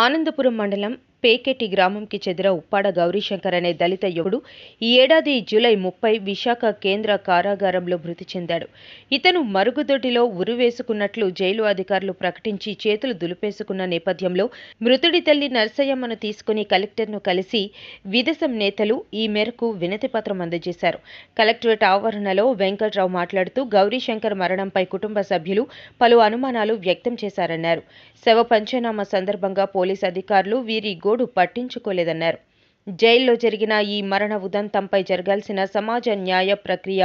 ஆனந்தபுரம் மண்டலம் పేకెటి గ్రామంకి చెందిన ఉప్పాడ గౌరీశంకర్ అనే దళిత యువకుడు ఈ ఏడాది జూలై ముప్పై విశాఖ కేంద్ర కారాగారంలో మృతి చెందాడు. ఇతను మరుగుదొడ్డిలో ఉరివేసుకున్నట్లు జైలు అధికారులు ప్రకటించి చేతులు దులిపేసుకున్న నేపథ్యంలో మృతుడి తల్లి నర్సయ్యమ్మను తీసుకుని కలెక్టర్ను కలిసి విదేశం నేతలు ఈ మేరకు వినతి పత్రం అందజేశారు. కలెక్టరేట్ ఆవరణలో వెంకట్రావు మాట్లాడుతూ గౌరీశంకర్ మరణంపై కుటుంబ సభ్యులు పలు అనుమానాలు వ్యక్తం చేశారన్నారు. శవ పంచనామా సందర్భంగా పోలీస్ అధికారులు వీరి గోడు పట్టించుకోలేదన్నారు. జైల్లో జరిగిన ఈ మరణ ఉదంతంపై జరగాల్సిన సమాజ న్యాయ ప్రక్రియ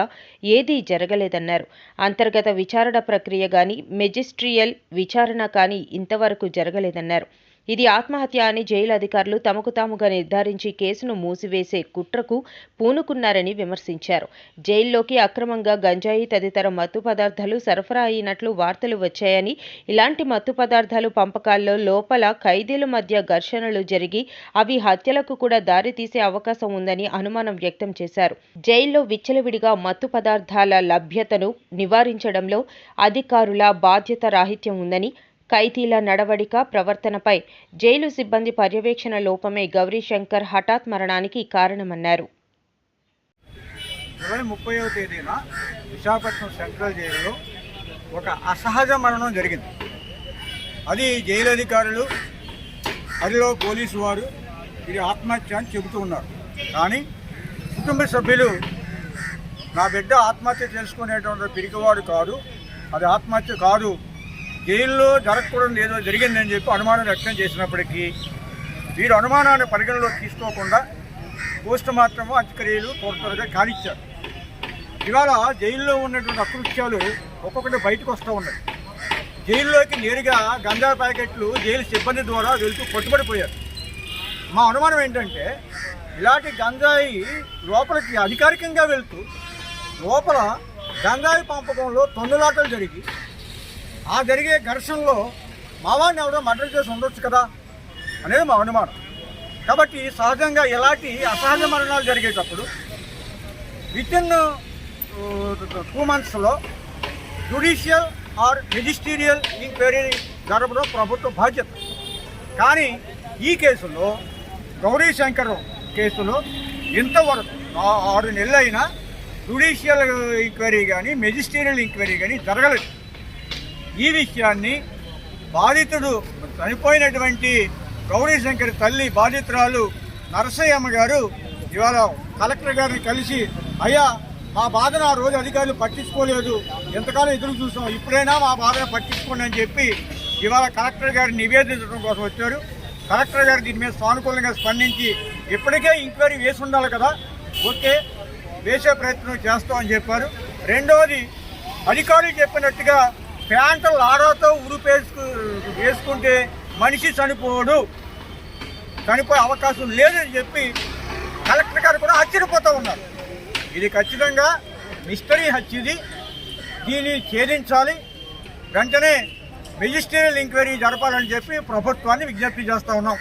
ఏదీ జరగలేదన్నారు. అంతర్గత విచారణ ప్రక్రియ గాని మెజిస్ట్రియల్ విచారణ కానీ ఇంతవరకు జరగలేదన్నారు. ఇది ఆత్మహత్య అని జైలు అధికారులు తమకు తాముగా నిర్ధారించి కేసును మూసివేసే కుట్రకు పూనుకున్నారని విమర్శించారు. జైల్లోకి అక్రమంగా గంజాయి తదితర మత్తు పదార్థాలు సరఫరా అయినట్లు వార్తలు వచ్చాయని ఇలాంటి మత్తు పదార్థాలు పంపకాల్లో లోపల ఖైదీల మధ్య ఘర్షణలు జరిగి అవి హత్యలకు కూడా దారితీసే అవకాశం ఉందని అనుమానం వ్యక్తం చేశారు. జైల్లో విచ్చలవిడిగా మత్తు పదార్థాల లభ్యతను నివారించడంలో అధికారుల బాధ్యత రాహిత్యం ఉందని ఖైదీల నడవడిక ప్రవర్తనపై జైలు సిబ్బంది పర్యవేక్షణ లోపమే గౌరీశంకర్ హఠాత్ మరణానికి కారణమన్నారు. జూలై ముప్పైవ తేదీన విశాఖపట్నం సెంట్రల్ జైలులో ఒక అసహజ మరణం జరిగింది. అది జైలు అధికారులు అదిలో పోలీసు వారు ఇది ఆత్మహత్య అని చెబుతూ ఉన్నారు. కానీ కుటుంబ సభ్యులు నా బిడ్డ ఆత్మహత్య చేసుకునేటువంటి పిరికివాడు కాదు అది ఆత్మహత్య కాదు జైల్లో జరగకూడదు ఏదో జరిగిందని చెప్పి అనుమానం వ్యక్తం చేసినప్పటికీ వీరు అనుమానాన్ని పరిగణలోకి తీసుకోకుండా పోస్ట్ మార్టం అంత్యక్రియలు త్వరగా కానిచ్చారు. ఇవాళ జైల్లో ఉన్నటువంటి అకృత్యాలు ఒక్కొక్కటి బయటకు వస్తూ ఉన్నాయి. జైల్లోకి నేరుగా గంజా ప్యాకెట్లు జైలు సిబ్బంది ద్వారా వెళ్తూ పట్టుబడిపోయారు మా అనుమానం ఏంటంటే ఇలాంటి గంజాయి లోపలికి అధికారికంగా వెళ్తూ లోపల గంజాయి పంపకంలో తొందలాటలు జరిగి ఆ జరిగే ఘర్షణలో మావాడిని ఎవరో మర్డర్ చేసి ఉండొచ్చు కదా అనేది మా అనుమానం. కాబట్టి సహజంగా ఎలాంటి అసహజ మరణాలు జరిగేటప్పుడు విత్ ఇన్ టూ మంత్స్లో జుడిషియల్ ఆర్ మెజిస్టీరియల్ ఎంక్వైరీ జరపడం ప్రభుత్వ బాధ్యత. కానీ ఈ కేసులో గౌరీ శంకర్ కేసులో ఇంతవరకు ఆరు నెలలైనా జుడిషియల్ ఎంక్వైరీ కానీ మెజిస్టీరియల్ ఎంక్వైరీ కానీ జరగలేదు. ఈ విషయాన్ని బాధితుడు చనిపోయినటువంటి గౌరీశంకర్ తల్లి బాధితురాలు నరసయ్యమ్మ గారు ఇవాళ కలెక్టర్ గారిని కలిసి అయ్యా మా బాధను ఆ రోజు అధికారులు పట్టించుకోలేదు. ఎంతకాలం ఎదురు చూసాం. ఇప్పుడైనా మా బాధను పట్టించుకోండి అని చెప్పి ఇవాళ కలెక్టర్ గారిని నివేదించడం కోసం వచ్చారు. కలెక్టర్ గారు దీని మీద సానుకూలంగా స్పందించి ఇప్పటికే ఇంక్వైరీ వేసి ఉండాలి కదా. ఓకే వేసే ప్రయత్నం చేస్తామని చెప్పారు. రెండవది అధికారులు చెప్పినట్టుగా ప్యాంటు లాడాతో ఉరిపేసుకు వేసుకుంటే మనిషి చనిపోడు. చనిపోయే అవకాశం లేదని చెప్పి కలెక్టర్ గారు కూడా ఆశ్చర్యపోతూ ఉన్నారు. ఇది ఖచ్చితంగా మిస్టరీ హత్య ఇది దీన్ని ఛేదించాలి. వెంటనే మెజిస్ట్రియల్ ఎంక్వైరీ జరపాలని చెప్పి ప్రభుత్వాన్ని విజ్ఞప్తి చేస్తూ ఉన్నాం.